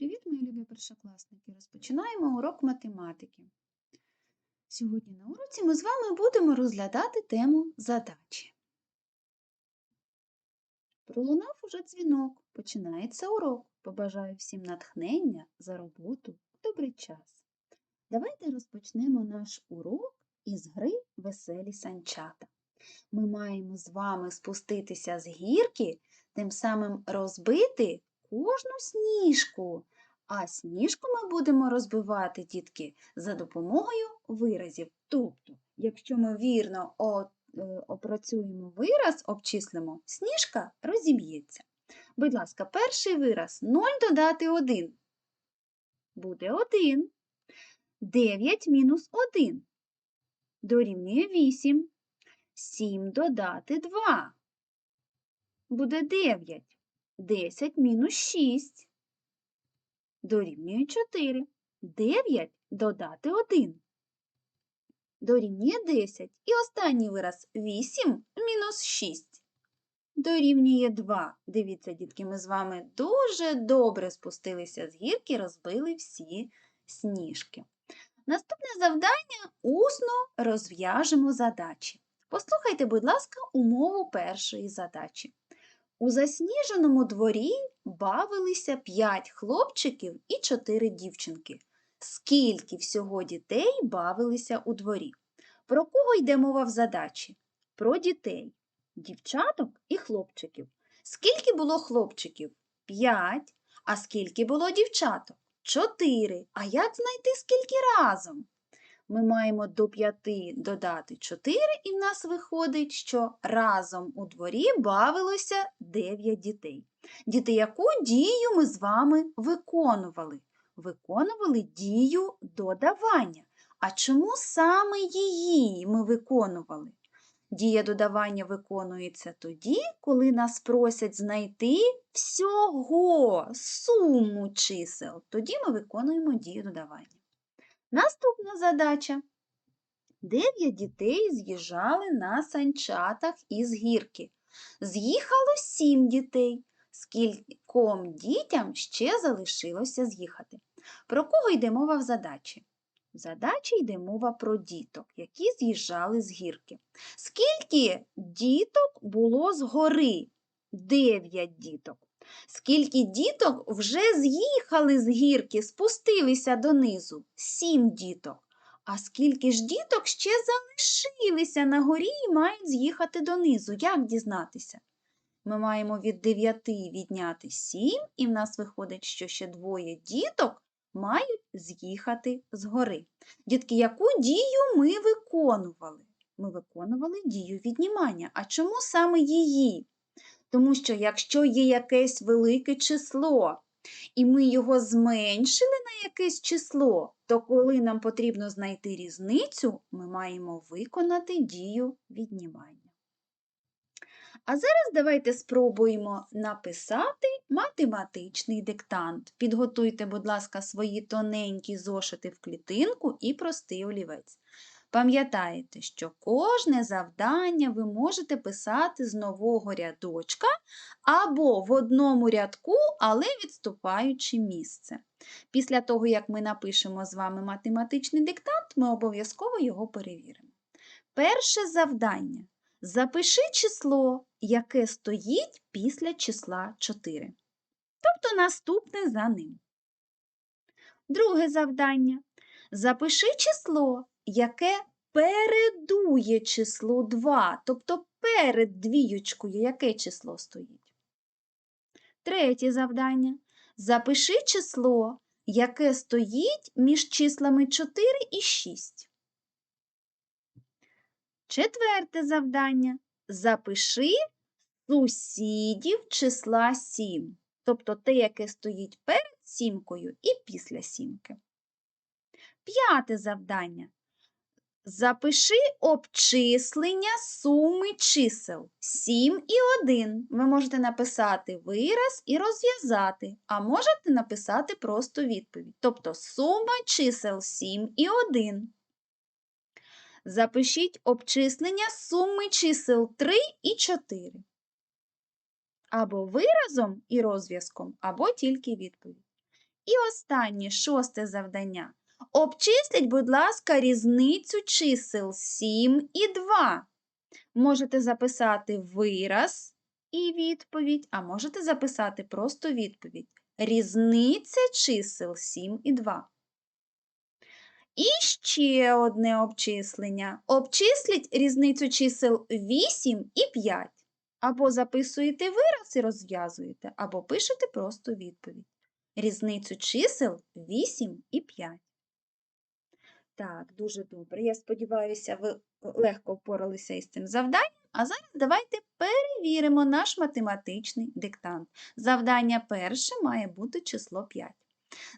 Привіт, мої любі першокласники! Розпочинаємо урок математики. Сьогодні на уроці ми з вами будемо розглядати тему задачі. Пролунав уже дзвінок. Починається урок. Побажаю всім натхнення за роботу в добрий час. Давайте розпочнемо наш урок із гри Веселі санчата. Ми маємо з вами спуститися з гірки, тим самим розбити кожну сніжку. А сніжку ми будемо розбивати, дітки, за допомогою виразів. Тобто, якщо ми вірно е, опрацюємо вираз, обчислимо, сніжка розіб'ється. Будь ласка, перший вираз 0 додати 1. Буде 1. 9 мінус 1. Дорівнює 8. 7 додати 2. Буде 9. 10 мінус 6 дорівнює 4. 9 додати 1 дорівнює 10. І останній вираз 8 мінус 6 дорівнює 2. Дивіться, дітки, ми з вами дуже добре спустилися з гірки, розбили всі сніжки. Наступне завдання усно розв'яжемо задачі. Послухайте, будь ласка, умову першої задачі. У засніженому дворі бавилися 5 хлопчиків і 4 дівчинки. Скільки всього дітей бавилися у дворі? Про кого йде мова в задачі? Про дітей, дівчаток і хлопчиків. Скільки було хлопчиків? 5. А скільки було дівчаток? 4. А як знайти скільки разом? Ми маємо до 5 додати 4, і в нас виходить, що разом у дворі бавилося 9 дітей. Діти, яку дію ми з вами виконували? Виконували дію додавання. А чому саме її ми виконували? Дія додавання виконується тоді, коли нас просять знайти всього суму чисел. Тоді ми виконуємо дію додавання. Наступна задача. Дев'ять дітей з'їжджали на санчатах із гірки. З'їхало сім дітей. Скільком дітям ще залишилося з'їхати. Про кого йде мова в задачі? В задачі йде мова про діток, які з'їжджали з гірки. Скільки діток було з гори? Дев'ять діток. Скільки діток вже з'їхали з гірки, спустилися донизу? Сім діток. А скільки ж діток ще залишилися на горі і мають з'їхати донизу? Як дізнатися? Ми маємо від 9 відняти 7, і в нас виходить, що ще двоє діток мають з'їхати з гори. Дітки, яку дію ми виконували? Ми виконували дію віднімання. А чому саме її? Тому що якщо є якесь велике число, і ми його зменшили на якесь число, то коли нам потрібно знайти різницю, ми маємо виконати дію віднімання. А зараз давайте спробуємо написати математичний диктант. Підготуйте, будь ласка, свої тоненькі зошити в клітинку і простий олівець. Пам'ятаєте, що кожне завдання ви можете писати з нового рядочка або в одному рядку, але відступаючи місце. Після того, як ми напишемо з вами математичний диктант, ми обов'язково його перевіримо. Перше завдання. Запиши число, яке стоїть після числа 4. Тобто наступне за ним. Друге завдання. Запиши число, яке передує число 2, тобто перед двіючкою яке число стоїть. Третє завдання. Запиши число, яке стоїть між числами 4 і 6. Четверте завдання. Запиши сусідів числа 7, тобто те, яке стоїть перед сімкою і після сімки. П'яте завдання. Запиши обчислення суми чисел 7 і 1. Ви можете написати вираз і розв'язати, а можете написати просто відповідь. Тобто сума чисел 7 і 1. Запишіть обчислення суми чисел 3 і 4. Або виразом і розв'язком, або тільки відповідь. І останнє шосте завдання. Обчисліть, будь ласка, різницю чисел 7 і 2. Можете записати вираз і відповідь, а можете записати просто відповідь. Різниця чисел 7 і 2. І ще одне обчислення. Обчисліть різницю чисел 8 і 5. Або записуєте вираз і розв'язуєте, або пишете просто відповідь. Різницю чисел 8 і 5. Так, дуже добре. Я сподіваюся, ви легко впоралися із цим завданням. А зараз давайте перевіримо наш математичний диктант. Завдання перше має бути число 5.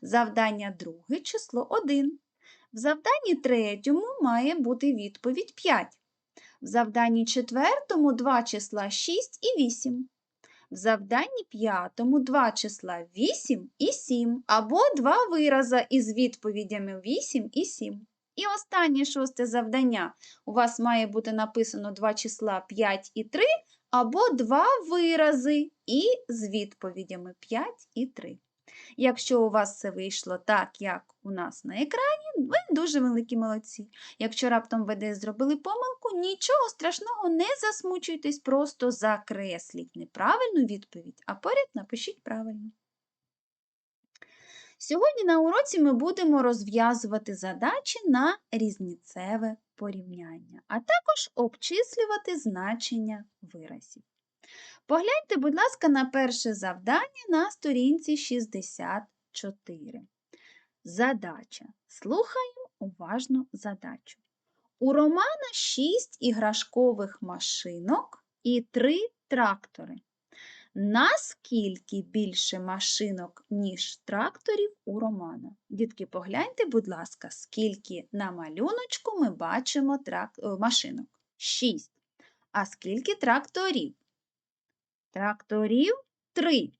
Завдання друге число 1. В завданні третьому має бути відповідь 5. В завданні четвертому два числа 6 і 8. В завданні п'ятому два числа 8 і 7, або два вираза із відповідями 8 і 7. І останнє шосте завдання. У вас має бути написано два числа 5 і 3, або два вирази і з відповідями 5 і 3. Якщо у вас все вийшло так, як у нас на екрані, ви дуже великі молодці. Якщо раптом ви десь зробили помилку, нічого страшного, не засмучуйтесь, просто закресліть неправильну відповідь, а поряд напишіть правильно. Сьогодні на уроці ми будемо розв'язувати задачі на різніцеве порівняння, а також обчислювати значення виразів. Погляньте, будь ласка, на перше завдання на сторінці 64. Задача. Слухаємо уважно задачу. У Романа 6 іграшкових машинок і 3 трактори. Наскільки більше машинок, ніж тракторів у Романа? Дітки, погляньте, будь ласка, скільки на малюночку ми бачимо трак... е, машинок? 6. А скільки тракторів? Тракторів 3.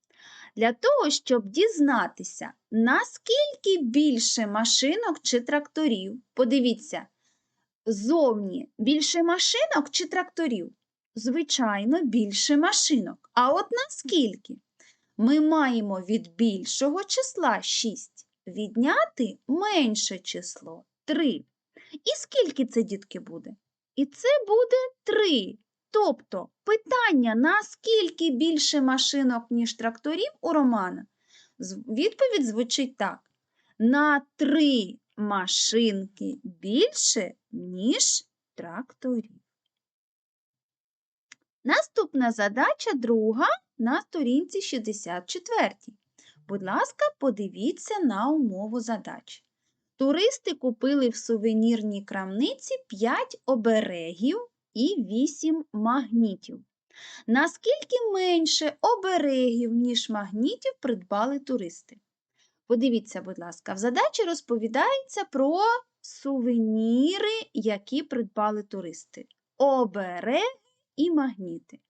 Для того, щоб дізнатися, наскільки більше машинок чи тракторів, подивіться, зовні більше машинок чи тракторів? Звичайно, більше машинок. А от наскільки? Ми маємо від більшого числа 6 відняти менше число 3. І скільки це, дітки, буде? І це буде 3. Тобто питання, наскільки більше машинок, ніж тракторів у Романа? Відповідь звучить так: на 3 машинки більше, ніж тракторів. Наступна задача друга на сторінці 64. Будь ласка, подивіться на умову задачі. Туристи купили в сувенірній крамниці 5 оберегів і 8 магнітів. Наскільки менше оберегів, ніж магнітів, придбали туристи? Подивіться, будь ласка, в задачі розповідається про сувеніри, які придбали туристи. Обереги і магніти.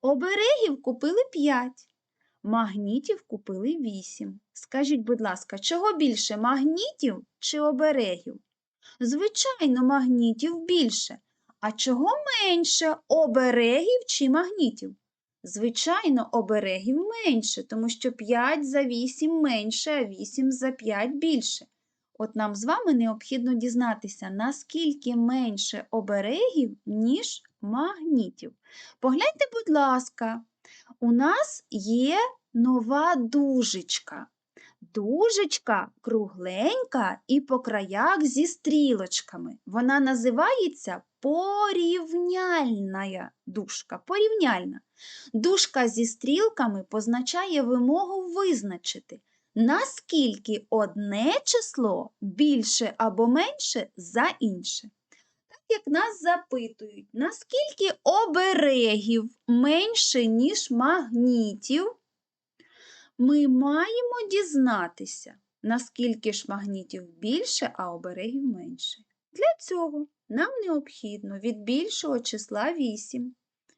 Оберегів купили 5, магнітів купили 8. Скажіть, будь ласка, чого більше магнітів чи оберегів? Звичайно, магнітів більше. А чого менше оберегів чи магнітів? Звичайно, оберегів менше, тому що 5 за 8 менше, а 8 за 5 більше. От нам з вами необхідно дізнатися, наскільки менше оберегів, ніж магнітів. Погляньте, будь ласка, у нас є нова дужечка. Дужечка кругленька і по краях зі стрілочками. Вона називається порівняльна дужка. Порівняльна. Дужка зі стрілками позначає вимогу визначити, наскільки одне число більше або менше за інше. Так як нас запитують, наскільки оберегів менше, ніж магнітів, ми маємо дізнатися, наскільки ж магнітів більше, а оберегів менше. Для цього нам необхідно від більшого числа 8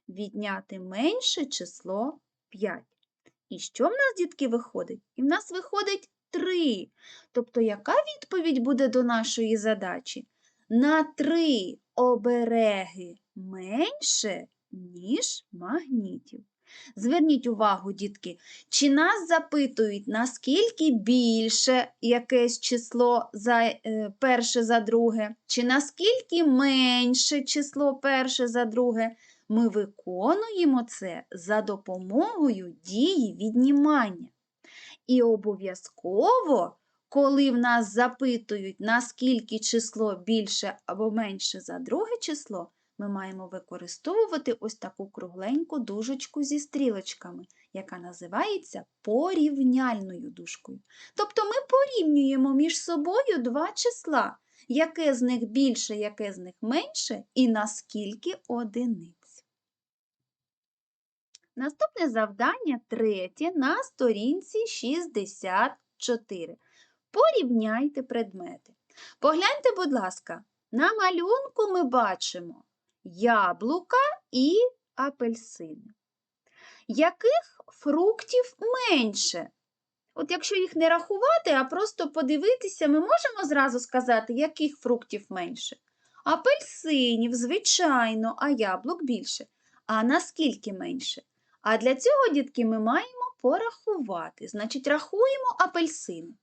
відняти менше число 5. І що в нас, дітки, виходить? І в нас виходить 3. Тобто, яка відповідь буде до нашої задачі? На 3 обереги менше, ніж магнітів. Зверніть увагу, дітки, чи нас запитують, наскільки більше якесь число за е, перше за друге, чи наскільки менше число перше за друге. Ми виконуємо це за допомогою дії віднімання. І обов'язково, коли в нас запитують, наскільки число більше або менше за друге число, ми маємо використовувати ось таку кругленьку дужечку зі стрілочками, яка називається порівняльною дужкою. Тобто ми порівнюємо між собою два числа, яке з них більше, яке з них менше, і наскільки одиниць. Наступне завдання третє на сторінці 64. Порівняйте предмети. Погляньте, будь ласка, на малюнку ми бачимо яблука і апельсини. Яких фруктів менше? От якщо їх не рахувати, а просто подивитися, ми можемо зразу сказати, яких фруктів менше. Апельсинів, звичайно, а яблук більше. А наскільки менше? А для цього, дітки, ми маємо порахувати. Значить, рахуємо апельсини.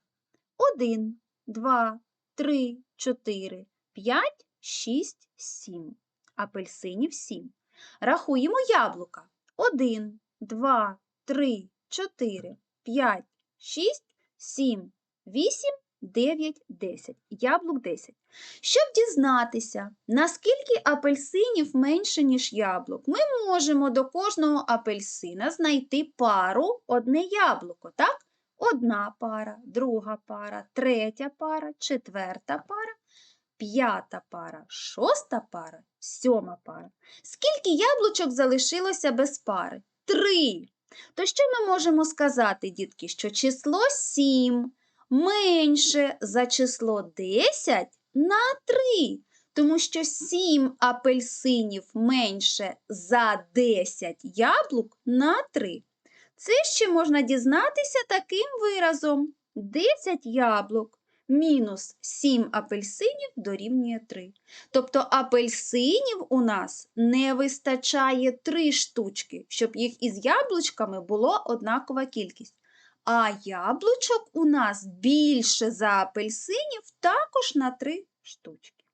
Один, два, три, чотири, п'ять, шість, сім. Апельсинів сім. Рахуємо яблука. Один, два, три, чотири, п'ять, шість, сім, вісім, дев'ять, десять. Яблук десять. Щоб дізнатися, наскільки апельсинів менше, ніж яблук, ми можемо до кожного апельсина знайти пару одне яблуко, так? Одна пара, друга пара, третя пара, четверта пара, п'ята пара, шоста пара, сьома пара. Скільки яблучок залишилося без пари? Три. То що ми можемо сказати, дітки, що число 7 менше за число 10 на 3, тому що 7 апельсинів менше за 10 яблук на 3. Це ще можна дізнатися таким виразом. 10 яблук мінус 7 апельсинів дорівнює 3. Тобто апельсинів у нас не вистачає 3 штучки, щоб їх із яблучками було однакова кількість. А яблучок у нас більше за апельсинів також на 3 штучки.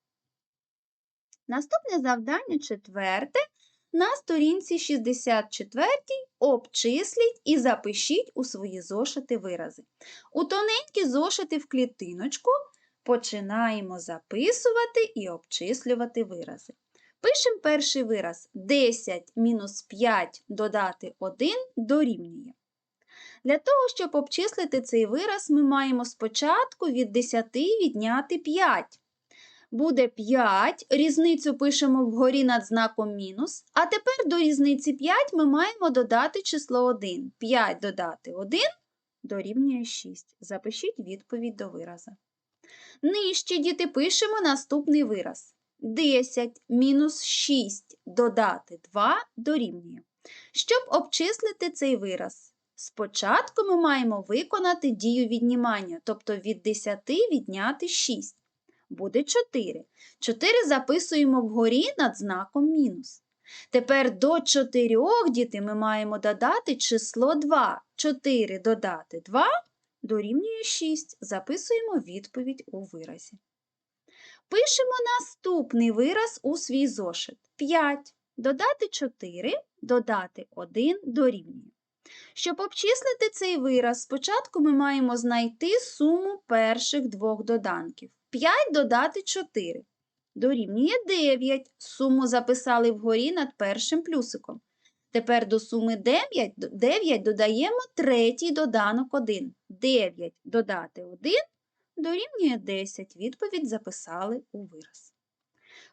Наступне завдання четверте. На сторінці 64 обчисліть і запишіть у свої зошити вирази. У тоненькі зошити в клітиночку починаємо записувати і обчислювати вирази. Пишемо перший вираз 10 мінус 5 додати 1 дорівнює. Для того, щоб обчислити цей вираз, ми маємо спочатку від 10 відняти 5 буде 5, різницю пишемо вгорі над знаком мінус, а тепер до різниці 5 ми маємо додати число 1. 5 додати 1 дорівнює 6. Запишіть відповідь до вираза. Нижче, діти, пишемо наступний вираз. 10 мінус 6 додати 2 дорівнює. Щоб обчислити цей вираз, спочатку ми маємо виконати дію віднімання, тобто від 10 відняти 6 буде 4. 4 записуємо вгорі над знаком мінус. Тепер до 4 діти ми маємо додати число 2. 4 додати 2 дорівнює 6. Записуємо відповідь у виразі. Пишемо наступний вираз у свій зошит. 5. Додати 4, додати 1 дорівнює. Щоб обчислити цей вираз, спочатку ми маємо знайти суму перших двох доданків. 5 додати 4. Дорівнює 9. Суму записали вгорі над першим плюсиком. Тепер до суми 9, 9 додаємо третій доданок 1. 9 додати 1 дорівнює 10. Відповідь записали у вираз.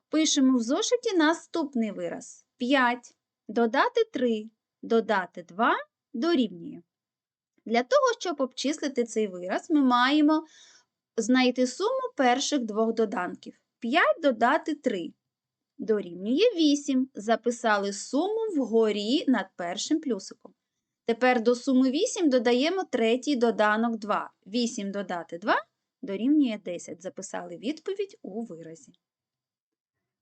Пишемо в зошиті наступний вираз. 5 додати 3, додати 2 дорівнює. Для того, щоб обчислити цей вираз, ми маємо знайти суму перших двох доданків. 5 додати 3. Дорівнює 8. Записали суму вгорі над першим плюсиком. Тепер до суми 8 додаємо третій доданок 2. 8 додати 2 дорівнює 10. Записали відповідь у виразі.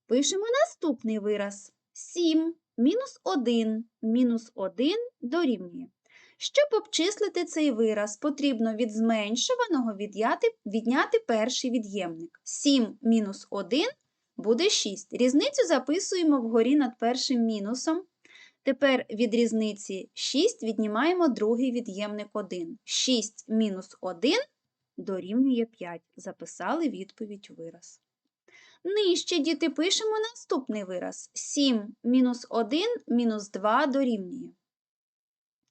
Пишемо наступний вираз. 7 мінус 1 мінус 1 дорівнює. Щоб обчислити цей вираз, потрібно від зменшуваного відняти, відняти перший від'ємник. 7 мінус 1 буде 6. Різницю записуємо вгорі над першим мінусом. Тепер від різниці 6 віднімаємо другий від'ємник 1. 6 мінус 1 дорівнює 5. Записали відповідь у вираз. Нижче, діти, пишемо наступний вираз. 7 мінус 1 мінус 2 дорівнює.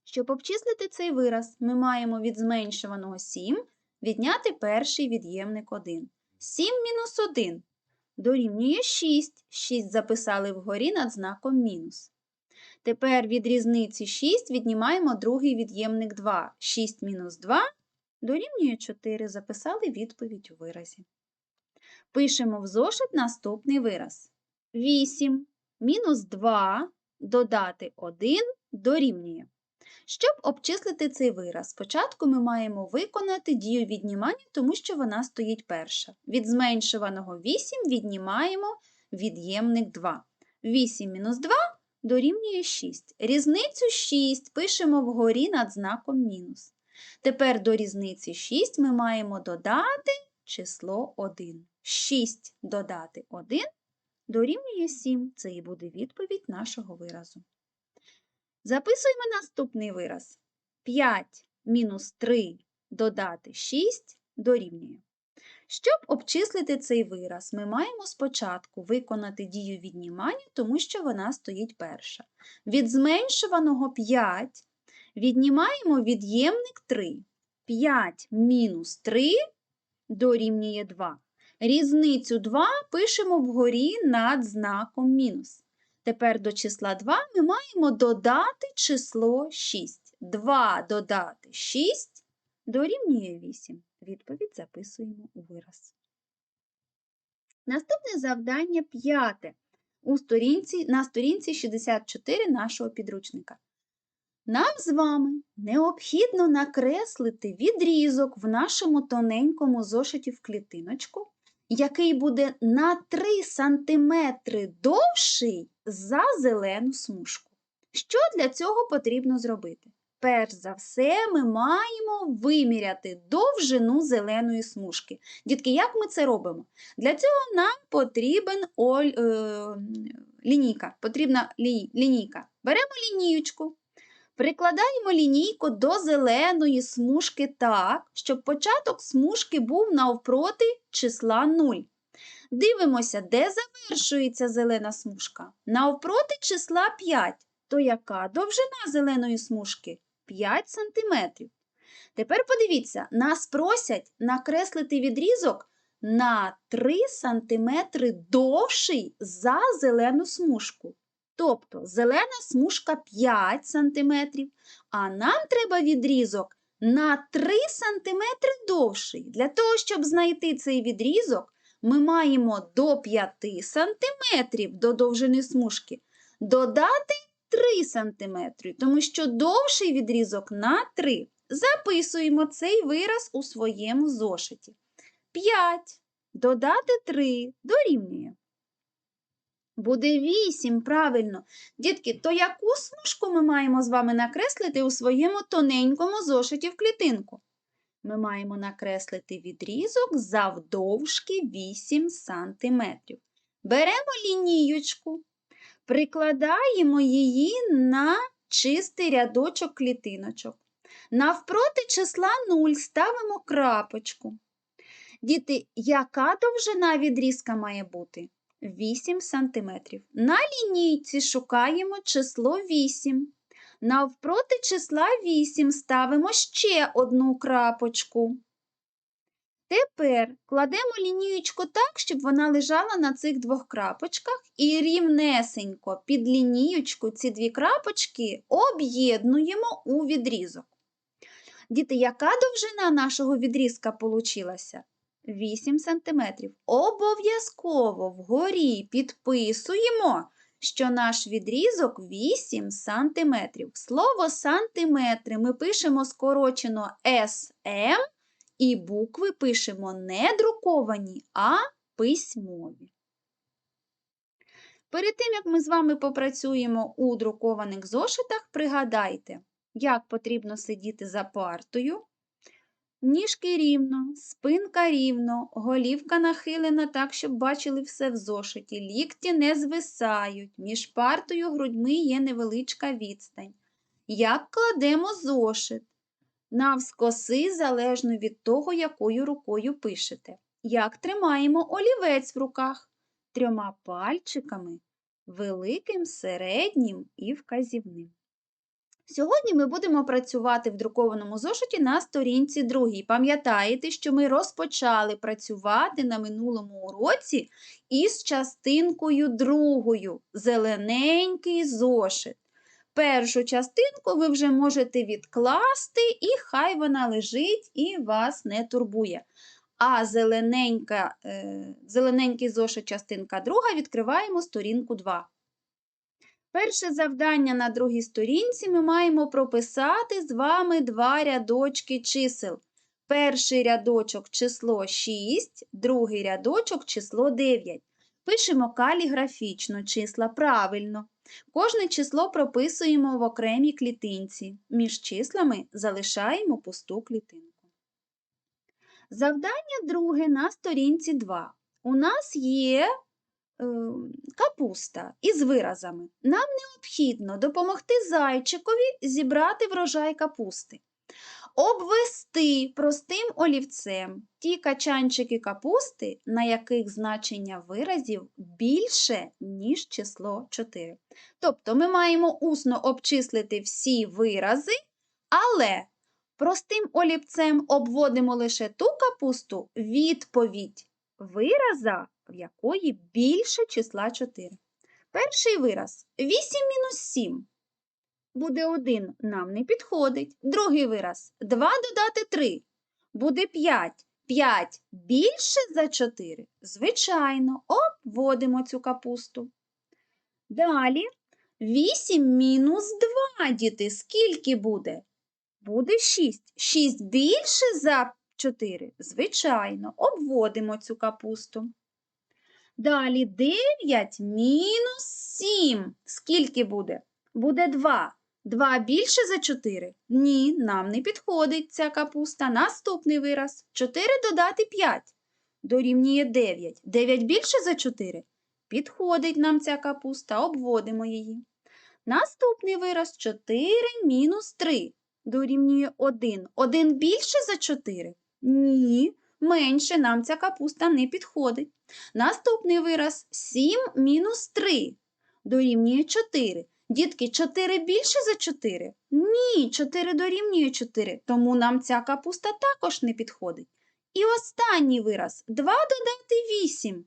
Щоб обчислити цей вираз, ми маємо від зменшуваного 7 відняти перший від'ємник 1. 7 мінус 1 дорівнює 6. 6 записали вгорі над знаком мінус. Тепер від різниці 6 віднімаємо другий від'ємник 2. 6 мінус 2 дорівнює 4. Записали відповідь у виразі. Пишемо в зошит наступний вираз. 8 мінус 2 додати 1 дорівнює. Щоб обчислити цей вираз, спочатку ми маємо виконати дію віднімання, тому що вона стоїть перша. Від зменшуваного 8 віднімаємо від'ємник 2. 8 мінус 2 дорівнює 6. Різницю 6 пишемо вгорі над знаком мінус. Тепер до різниці 6 ми маємо додати число 1. 6 додати 1 дорівнює 7. Це і буде відповідь нашого виразу. Записуємо наступний вираз. 5 мінус 3 додати 6 дорівнює. Щоб обчислити цей вираз, ми маємо спочатку виконати дію віднімання, тому що вона стоїть перша. Від зменшуваного 5 віднімаємо від'ємник 3. 5 мінус 3 дорівнює 2. Різницю 2 пишемо вгорі над знаком мінус. Тепер до числа 2 ми маємо додати число 6. 2 додати 6 дорівнює 8. Відповідь записуємо у вираз. Наступне завдання п'яте на сторінці 64 нашого підручника. Нам з вами необхідно накреслити відрізок в нашому тоненькому зошиті в клітиночку, який буде на 3 см довший за зелену смужку. Що для цього потрібно зробити? Перш за все, ми маємо виміряти довжину зеленої смужки. Дітки, як ми це робимо? Для цього нам потрібен оль, е, лінійка. Потрібна лі, лінійка. Беремо лінієчку, прикладаємо лінійку до зеленої смужки так, щоб початок смужки був навпроти числа 0. Дивимося, де завершується зелена смужка. Навпроти числа 5. То яка довжина зеленої смужки? 5 см. Тепер подивіться, нас просять накреслити відрізок на 3 см довший за зелену смужку. Тобто зелена смужка 5 см, а нам треба відрізок на 3 см довший. Для того, щоб знайти цей відрізок, ми маємо до 5 см до довжини смужки додати 3 см, тому що довший відрізок на 3. Записуємо цей вираз у своєму зошиті. 5 додати 3 дорівнює. Буде 8, правильно. Дітки, то яку смужку ми маємо з вами накреслити у своєму тоненькому зошиті в клітинку? Ми маємо накреслити відрізок завдовжки 8 см. Беремо лінієчку, прикладаємо її на чистий рядочок клітиночок. Навпроти числа 0 ставимо крапочку. Діти, яка довжина відрізка має бути? 8 см. На лінійці шукаємо число 8. Навпроти числа 8 ставимо ще одну крапочку. Тепер кладемо лінієчку так, щоб вона лежала на цих двох крапочках, і рівнесенько під лінієчку ці дві крапочки об'єднуємо у відрізок. Діти, яка довжина нашого відрізка получилася? 8 см. Обов'язково вгорі підписуємо, що наш відрізок 8 см. Слово сантиметри ми пишемо скорочено СМ, і букви пишемо не друковані, а письмові. Перед тим, як ми з вами попрацюємо у друкованих зошитах, пригадайте, як потрібно сидіти за партою. Ніжки рівно, спинка рівно, голівка нахилена так, щоб бачили все в зошиті. Лікті не звисають, між партою грудьми є невеличка відстань. Як кладемо зошит? Навскоси залежно від того, якою рукою пишете. Як тримаємо олівець в руках? Трьома пальчиками, великим, середнім і вказівним. Сьогодні ми будемо працювати в друкованому зошиті на сторінці 2. Пам'ятаєте, що ми розпочали працювати на минулому уроці із частинкою другою зелененький зошит. Першу частинку ви вже можете відкласти, і хай вона лежить і вас не турбує. А зелененька, е, зелененький зошит, частинка друга, відкриваємо сторінку 2. Перше завдання на другій сторінці ми маємо прописати з вами два рядочки чисел. Перший рядочок число 6, другий рядочок число 9. Пишемо каліграфічно числа правильно. Кожне число прописуємо в окремій клітинці. Між числами залишаємо пусту клітинку. Завдання друге на сторінці 2. У нас є капуста із виразами. Нам необхідно допомогти зайчикові зібрати врожай капусти. Обвести простим олівцем ті качанчики капусти, на яких значення виразів більше, ніж число 4. Тобто ми маємо усно обчислити всі вирази, але простим олівцем обводимо лише ту капусту відповідь вираза, в якої більше числа 4. Перший вираз 8 мінус 7 буде 1, нам не підходить. Другий вираз 2 додати 3 буде 5. 5 більше за 4. Звичайно, обводимо цю капусту. Далі 8 мінус 2, діти, скільки буде? Буде 6. 6 більше за 4. Звичайно, обводимо цю капусту. Далі 9 мінус 7. Скільки буде? Буде 2. 2 більше за 4? Ні, нам не підходить ця капуста. Наступний вираз. 4 додати 5. Дорівнює 9. 9 більше за 4? Підходить нам ця капуста, обводимо її. Наступний вираз 4 мінус 3. Дорівнює 1. 1 більше за 4? Ні, менше нам ця капуста не підходить. Наступний вираз 7 мінус 3. Дорівнює 4. Дітки, 4 більше за 4? Ні, 4 дорівнює 4, тому нам ця капуста також не підходить. І останній вираз 2 додати 8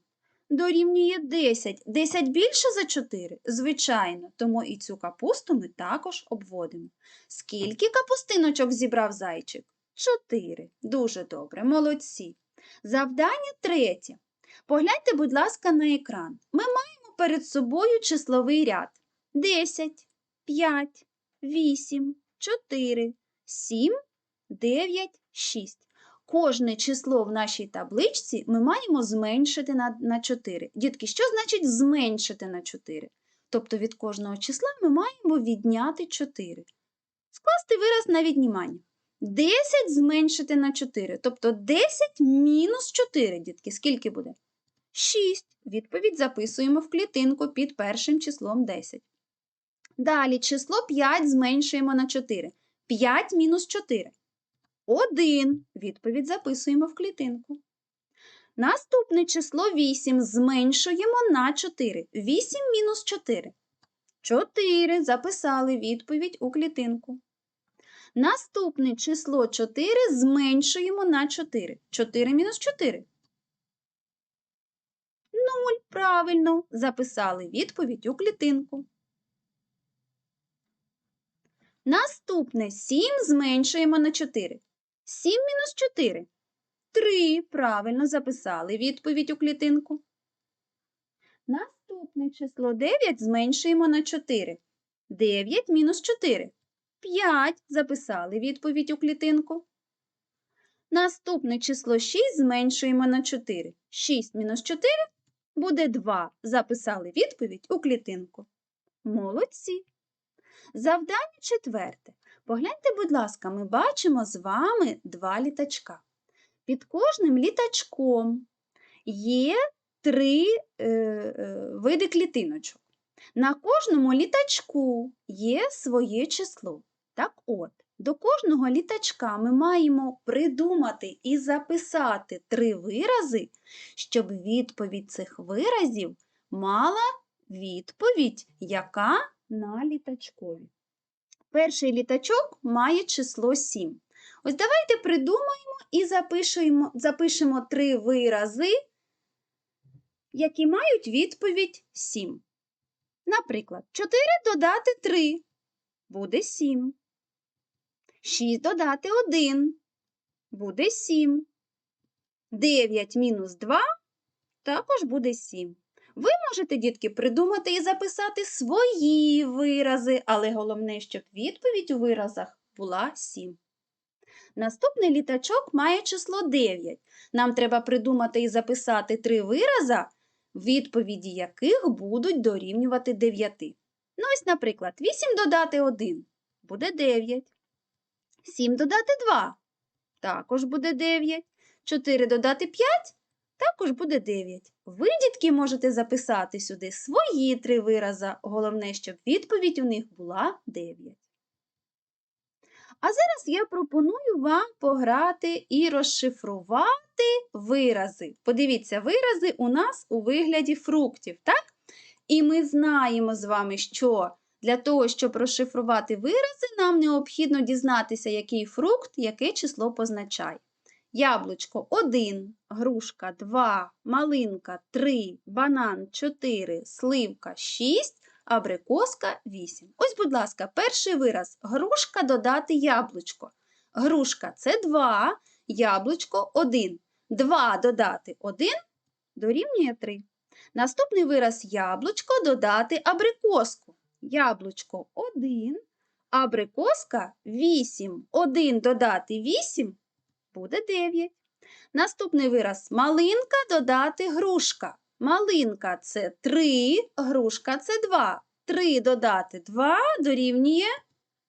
дорівнює 10. 10 більше за 4? Звичайно, тому і цю капусту ми також обводимо. Скільки капустиночок зібрав зайчик? 4. Дуже добре, молодці. Завдання третє. Погляньте, будь ласка, на екран. Ми маємо перед собою числовий ряд. 10, 5, 8, 4, 7, 9, 6. Кожне число в нашій табличці ми маємо зменшити на, на 4. Дітки, що значить зменшити на 4? Тобто від кожного числа ми маємо відняти 4. Скласти вираз на віднімання. 10 зменшити на 4. Тобто 10 мінус 4, дітки, скільки буде? 6. Відповідь записуємо в клітинку під першим числом 10. Далі число 5 зменшуємо на 4. 5 мінус 4. 1. Відповідь записуємо в клітинку. Наступне число 8 зменшуємо на 4. 8 мінус 4. 4. Записали відповідь у клітинку. Наступне число 4 зменшуємо на 4. 4 мінус 4. 0. Правильно записали відповідь у клітинку. Наступне 7 зменшуємо на 4. 7 мінус 4. 3. Правильно записали відповідь у клітинку. Наступне число 9 зменшуємо на 4. 9 мінус 4. 5. Записали відповідь у клітинку. Наступне число 6 зменшуємо на 4. 6 мінус 4 буде 2. Записали відповідь у клітинку. Молодці. Завдання четверте. Погляньте, будь ласка, ми бачимо з вами два літачка. Під кожним літачком є три е, е, види клітиночок. На кожному літачку є своє число. Так от, до кожного літачка ми маємо придумати і записати три вирази, щоб відповідь цих виразів мала відповідь, яка на літачкові. Перший літачок має число 7. Ось давайте придумаємо і запишемо, запишемо три вирази, які мають відповідь 7. Наприклад, 4 додати 3 буде 7. 6 додати 1 буде 7. 9 мінус 2 також буде 7. Ви можете, дітки, придумати і записати свої вирази, але головне, щоб відповідь у виразах була 7. Наступний літачок має число 9. Нам треба придумати і записати три вираза, відповіді яких будуть дорівнювати 9. Ну ось, наприклад, 8 додати 1 буде 9. 7 додати 2 також буде 9. 4 додати 5 також буде 9. Ви, дітки, можете записати сюди свої три вирази. Головне, щоб відповідь у них була 9. А зараз я пропоную вам пограти і розшифрувати вирази. Подивіться, вирази у нас у вигляді фруктів, так? І ми знаємо з вами, що для того, щоб розшифрувати вирази, нам необхідно дізнатися, який фрукт, яке число позначає. Яблучко 1, грушка 2, малинка 3, банан 4, сливка 6, абрикоска 8. Ось, будь ласка, перший вираз грушка додати яблучко. Грушка це 2, яблучко 1. 2 додати 1 дорівнює 3. Наступний вираз яблучко додати абрикоску. Яблучко 1, абрикоска 8. 1 додати 8 буде 9. Наступний вираз малинка додати грушка. Малинка це 3, грушка це 2. 3 додати 2 дорівнює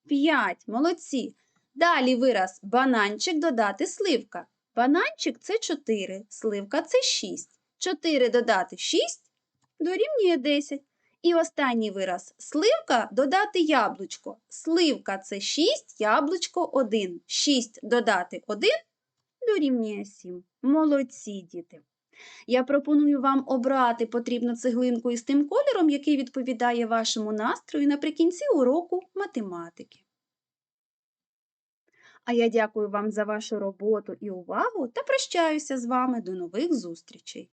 5. Молодці. Далі вираз бананчик додати сливка. Бананчик це 4, сливка це 6. 4 додати 6 дорівнює 10. І останній вираз сливка додати яблучко. Сливка це 6, яблучко 1. 6 додати 1 дорівнює 7. Молодці, діти. Я пропоную вам обрати потрібну цеглинку із тим кольором, який відповідає вашому настрою наприкінці уроку математики. А я дякую вам за вашу роботу і увагу та прощаюся з вами до нових зустрічей!